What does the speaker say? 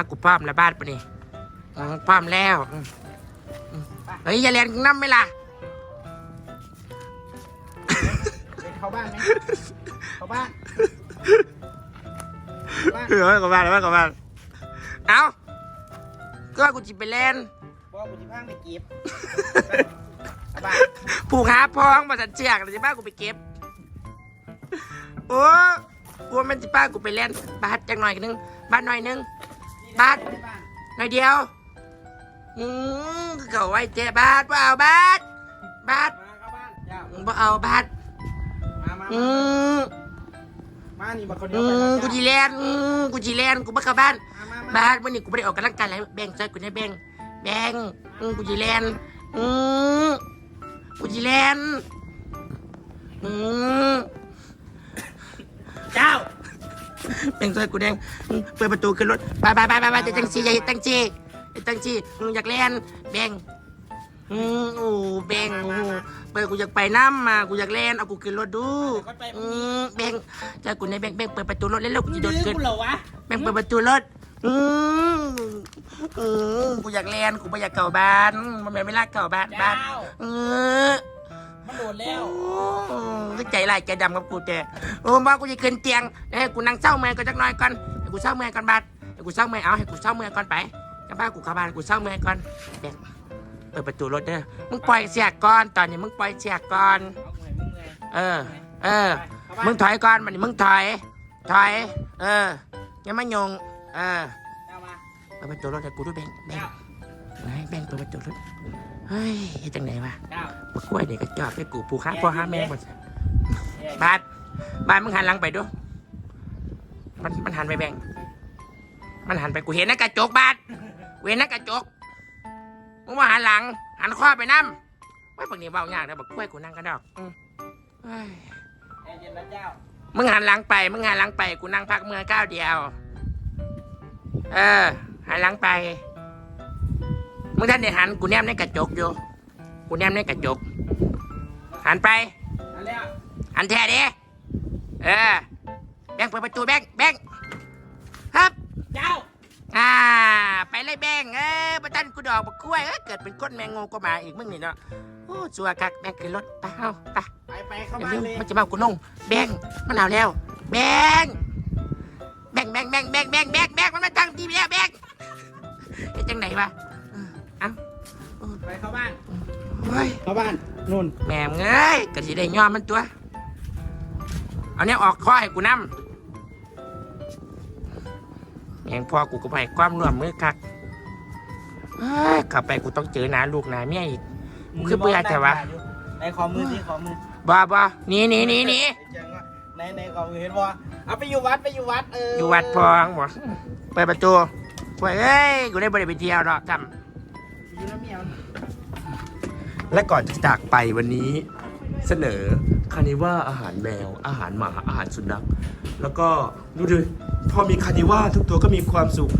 มากูพร้อมแล้วบ้านปะนี่อืมพร้อมแล้วอืมอืมเฮ้ยอย่าเรียนน้ำไหมล่ะไปเข้าบ้านไหมเข้าบ้านบ้านเออกลับบ้านกลับบ้านกลับบ้านเอ้าก็ว่ากูจิไปเล่นบอกกูจะพางไปเก็บเข้าบ้านผูกหาพ้องมาสันเชือกแล้วจะป้ากูไปเก็บ โอ้กลัวมันจะป้ากูไปเล่นบาสจังหน่อยนึงบาสหน่อยนึง บานบ้านหน่อยเดียวอืมเขาไว้เจ๊บาสว่าเอาบาสบาสมาเข้าบ้านเจ้าบ่เอาบาสอืมมานี่มาคนเดียวอืวไปมกูจีแลนอืมกูจีแลนกูบ่เข้าบ้านบ้านวันนี้กูไม่ได้ออกกำลังกายอะไรแบ่งใจกูได้แบ่งแบ่งอืมกูจีแลนอืมกูจีแลนอืม แบ่งใจกูแดงอืมเปิดประตูขึ้นรถไปไปไปไปไปจะจังซีอย่าเฮ็ดจังซีอย่าจังซีอืมอยากแลนแบ่งอืมโอ้แบ่งโอ้เปิดกูอยากไปน้ำมากูอยากแลนเอากูขึ้นรถดูอืมแบ่งใจกูในแบ่งแบ่งเปิดประตูรถแล้วกูจะโดนดื้อขึ้นกูเหรอวะแม่งเปิดประตูรถอืมอืมกูอยากเรียนกูไม่อยากเก่าบ้าน มันเป็นเวลาเก่าบ้านบ้านเจ้าเออ มันโดดแล้วโอ้ก็ใจลายใจดำกับกูแต่โอ้บ้ากูจะขึ้นเตียงให้กูนั่งเศร้าเมื่อยก่อนจักหน่อยก่อนให้กูเศร้าเมื่อยก่อนบาดให้กูเศร้าเมื่อยเอาให้กูเศร้าเมื่อยก่อนไปกลับบ้านกูเข้าบ้านกูเศร้าเมื่อยก่อนแบงเปิดประตูรถเด้อมึงปล่อยเสียก่อนตอนนี้มึงปล่อยเสียก่อน เอาเงยมึงเงยเออ เออเข้าบ้านมึงถอยก่อนมันนี่มึงถอย ถอย เอออย่ามาโยง เออเจ้ามาเปิดประตูรถให้กูด้วยแบงค์แบงเจ้าค์เฮ้ยแบงค์เปิดประตูรถ เฮ้ยเฮ็ดจังไหนวะเจ้า บักกล้วยนี่ก็จอบให้กูผูกค้าพ่อค้าแม่หมดเย้บาดบาดมึงหันหลังไปดูมันมันหันไปแบงค์มันหันไปกูเห็นในะกระจกบาดกูเห็นในะกระจกมึงว่าหันหลัง หันข้อไปน้ำไม่บางทีเบายากนะบักกล้วยกูนั่งกันดอกอืมเฮ้ยใจเย็นนะเจ้ามึงหันหลังไป มึงหันหลังไป กูนั่งพักเมื่อก้าวเดียว เออหันหลังไป มึงท่านได้หันกูแนมในกระจกอยู่ กูแนมในกระจก หันไป นั่นแล้วหันแท้ดิเออ แบงค์เปิดประตูแบงค์แบงค์ครับ เจ้าอ่า ไปเลยแบงค์เออประตันกูดอกบักกล้วยเออเกิดเป็นก้นแมงงก็มาอีกมึงนี่เนาะ โอ้สัวคักแบงค์ขึ้นรถไปเอาไป ไปไปเข้าอย่าบ้านลืมเลยมันจะมากูลงแบงมันเอาแล้ว แบงแบงแบงแบงแบงแบงแบงแบงมันมาตั้งทีแล้วแบงเฮ็ดจังไหนวะเอ้าไปเข้าบ้าน เฮ้ยเข้าบ้านนู่นแหม่มเอ้ยกะสิได้ยอมมันตัว เอาเนี่ยออกข้อให้กูนำแม่งพ่อกูก็ไปความร่วมมือคักเฮ้ยกลับไปกูต้องเจอหนาลูกหนาเมียอีกคือเบื่อแต่ว่าในขอมือสิขอมือบ้าบ้าหนีหนีหนีหนีในในขอมือเห็นบ่เอาไปอยู่วัดไปอยู่วัดเออออยู่วัดพองบ่เปิดประตูเว้ยเอ้ยกูได้บริไปเที่ยวหรอกจอยู่น้ำเมียวำ และก่อนจะจากไปวันนี้เสนอคานิว่าอาหารแมว อาหารหมา อาหารสุนัข แล้วก็ดูดิพอมีคานิว่าทุกตัวก็มีความสุข